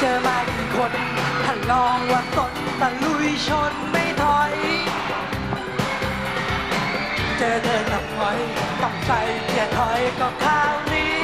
เจอมาดีคนท่าลองว่าสนตะลุยชนไม่ถอย เจอเธอนับถอยต้องใส่เกียร์ถอยก็คราวนี้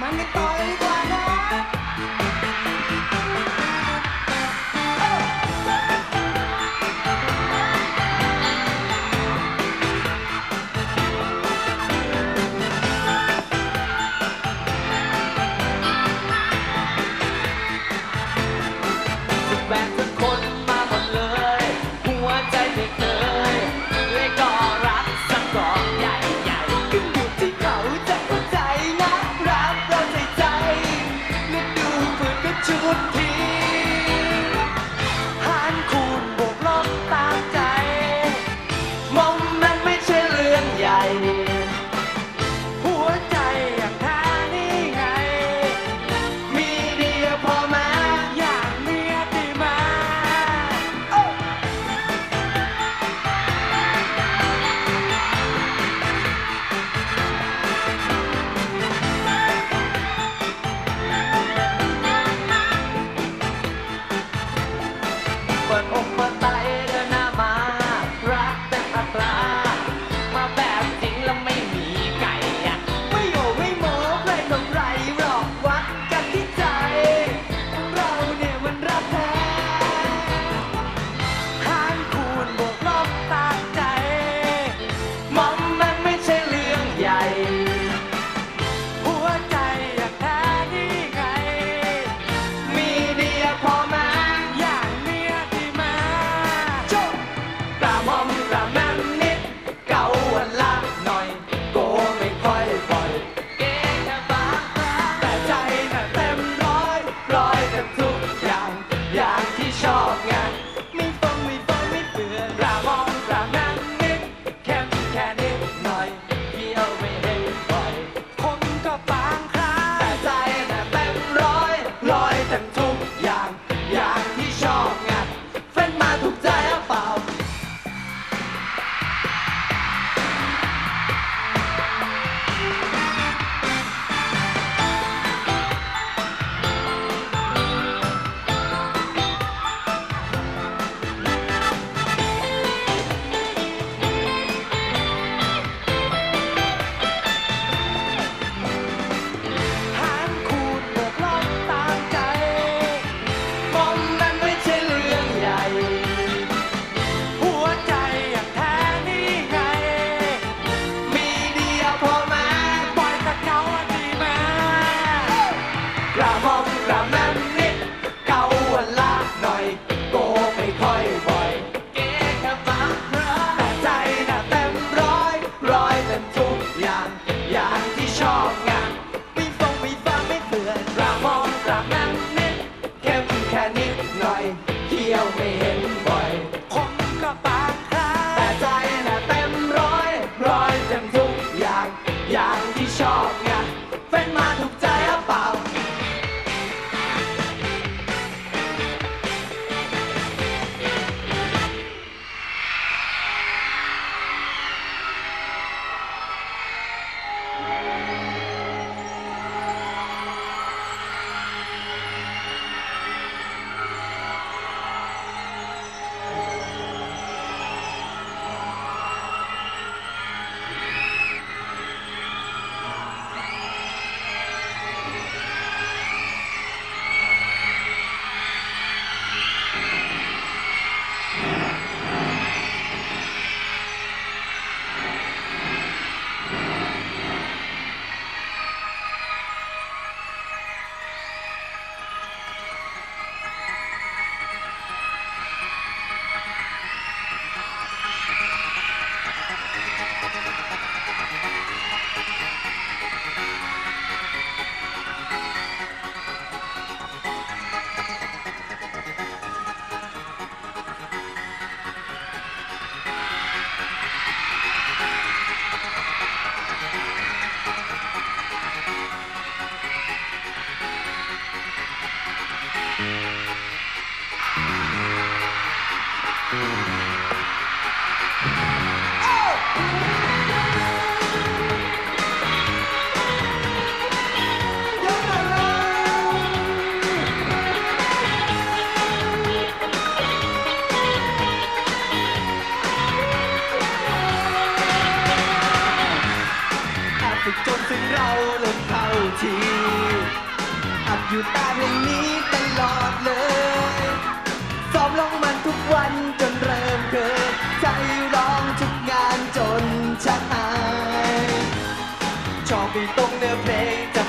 Mami, todo igual. เที่ยวไม่เห็น แล้เข้าทีอับอยู่ตาเรื่องนี้ตลอดเลยซ้อมลงมันทุกวันจนเริ่มเคยใจร้องทุกงานจนชักอายชอบไปตรงเนื้อเพลง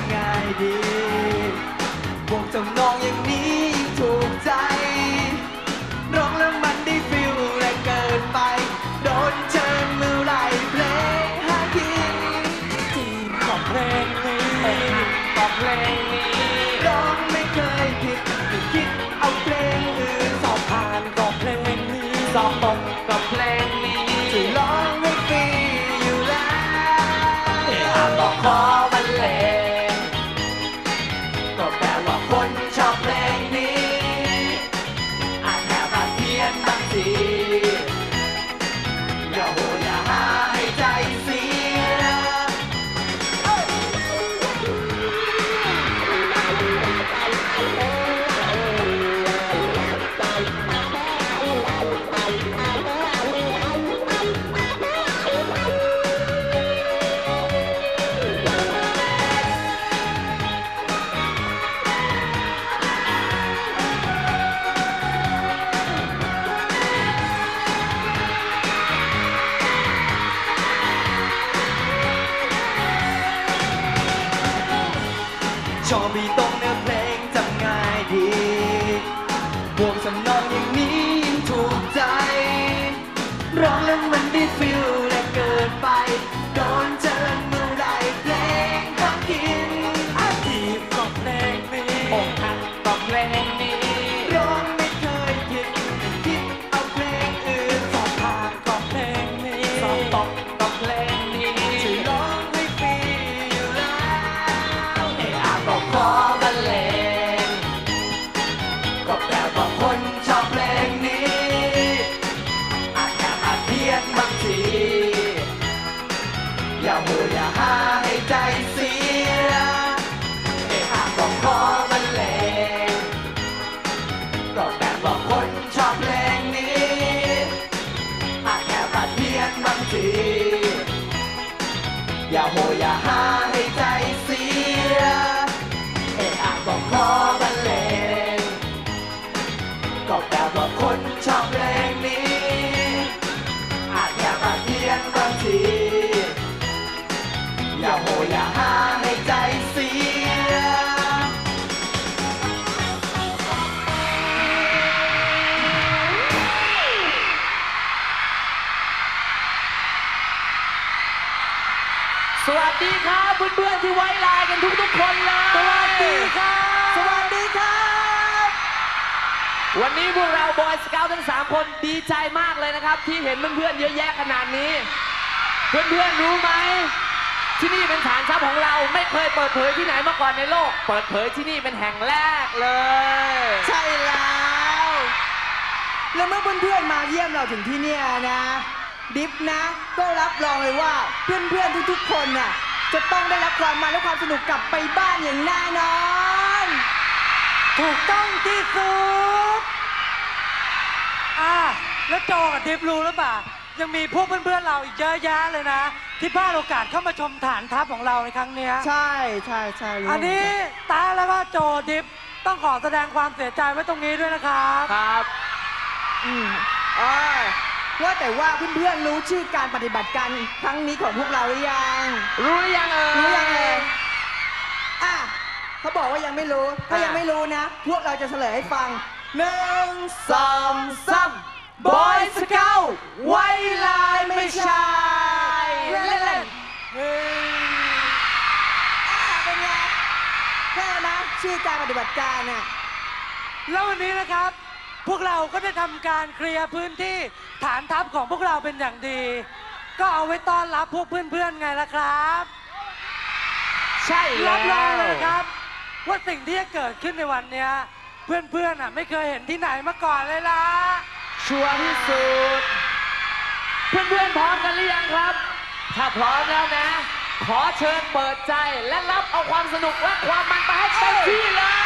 เพื่อนๆที่ไว้ลายกันทุกๆคนเลยสวัสดีครับ สวัสดีครับ วันนี้พวกเราบอยสเกลทั้ง 3 คนดีใจมากเลยนะครับ ที่เห็นเพื่อนๆเยอะแยะขนาดนี้ เพื่อนๆรู้ไหมที่นี่เป็นฐานทรัพย์ของเราไม่เคยเปิดเผยที่ไหนมาก่อนในโลก เปิดเผยที่นี่เป็นแห่งแรกเลย ใช่แล้ว แล้วเมื่อเพื่อนๆมาเยี่ยมเราถึงที่นี่นะ ดิฟนะ ก็รับรองเลยว่าเพื่อนๆทุกๆ คนเนี่ย จะต้องได้รับความมันและความสนุกกลับไปบ้านอย่างแน่นอน ถูกต้องที่สุด อ่า แล้วโจกับทิพย์รู้หรือเปล่า ยังมีพวกเพื่อนๆเราอีกเยอะแยะเลยนะ ที่พลาดโอกาสเข้ามาชมฐานทัพของเราในครั้งเนี้ย ใช่ใช่ใช่รู้อันนี้ตาแล้วก็โจดิฟต้องขอแสดงความเสียใจไว้ตรงนี้ด้วยนะครับ ครับ อืมอ๋อ ว่าแต่ว่าเพื่อนๆรู้ชื่อการปฏิบัติการครั้งนี้ของพวกเราหรือยัง รู้หรือยังเอ่ย รู้ยังเองอะเขาบอกว่ายังไม่รู้ ถ้าอะ ยังไม่รู้นะ พวกเราจะเฉลยให้ฟังหนึ่งสองสามบอยสเกลไว้ลายไม่ใช่เล่นเล่นเล่เล่นนอะเป็นไงแค่นะชื่อการปฏิบัติการน่ะ แล้ววันนี้นะครับ พวกเราก็ได้ทำการเคลียร์พื้นที่ฐานทัพของพวกเราเป็นอย่างดี ก็เอาไว้ต้อนรับพวกเพื่อนๆไงล่ะครับ ใช่แล้รับรองวเลยนะครับ ว่าสิ่งที่จะเกิดขึ้นในวันเนี้ย เพื่อนๆอะไม่เคยเห็นที่ไหนมาก่อนเลยล่ะ ชัวร์ที่สุด เพื่อนๆพร้อมกันหรือยังครับ ถ้าพร้อมแล้วนะ ขอเชิญเปิดใจและรับเอาความสนุกและความมันไปให้เต็มที่เลย